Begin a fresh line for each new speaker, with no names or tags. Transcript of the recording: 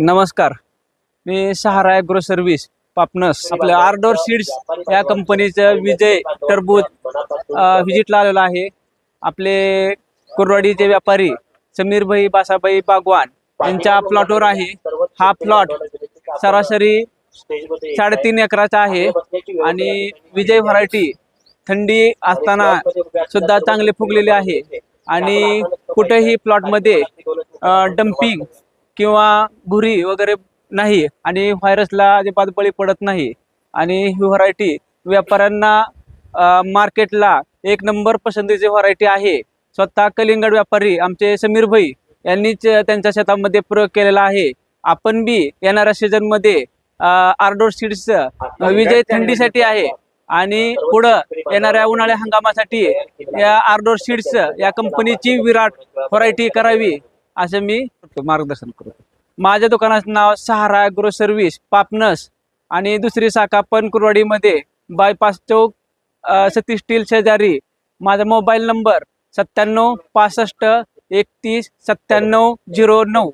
नमस्कार. मी सहारा agro service पापनस आपल्या आरडोर seeds या कंपनीचं विजय टरबूज व्हिजिटला आलेलं आहे. आपले कुरवाडीचे व्यापारी समीरभाई बासाबाई बागवान यांच्या प्लॉटवर आहे. हा प्लॉट सरासरी साडेतीन एकराचा आहे आणि विजय व्हरायटी थंडी असताना सुद्धा चांगले फुगलेले आहे. आणि कुठेही प्लॉटमध्ये डम्पिंग किंवा भुरी वगैरे नाही आणि व्हायरसला अजिबात बळी पडत नाही आणि ही व्हरायटी व्यापाऱ्यांना मार्केटला एक नंबर पसंतीची व्हरायटी आहे. स्वतः कलिंगड व्यापारी आमचे समीर भाई यांनीच त्यांच्या शेतामध्ये प्रयोग केलेला आहे. आपण बी येणाऱ्या सीझनमध्ये आर्डोर सीड्स विजय थंडीसाठी आहे. आणि पुढं येणाऱ्या उन्हाळ्या हंगामासाठी या आर्डोर सीड्स या कंपनीची विराट व्हरायटी करावी. असं मी मार्गदर्शन करतो. माझ्या दुकानाचं नाव सहारा ग्रो सर्व्हिस पापनस. आणि दुसरी शाखा पनकुरवाडीमध्ये बायपास चौक सतीश स्टील शेजारी. माझा मोबाईल नंबर सत्त्याण्णव पासष्ट एकतीस सत्त्याण्णव झिरो नऊ.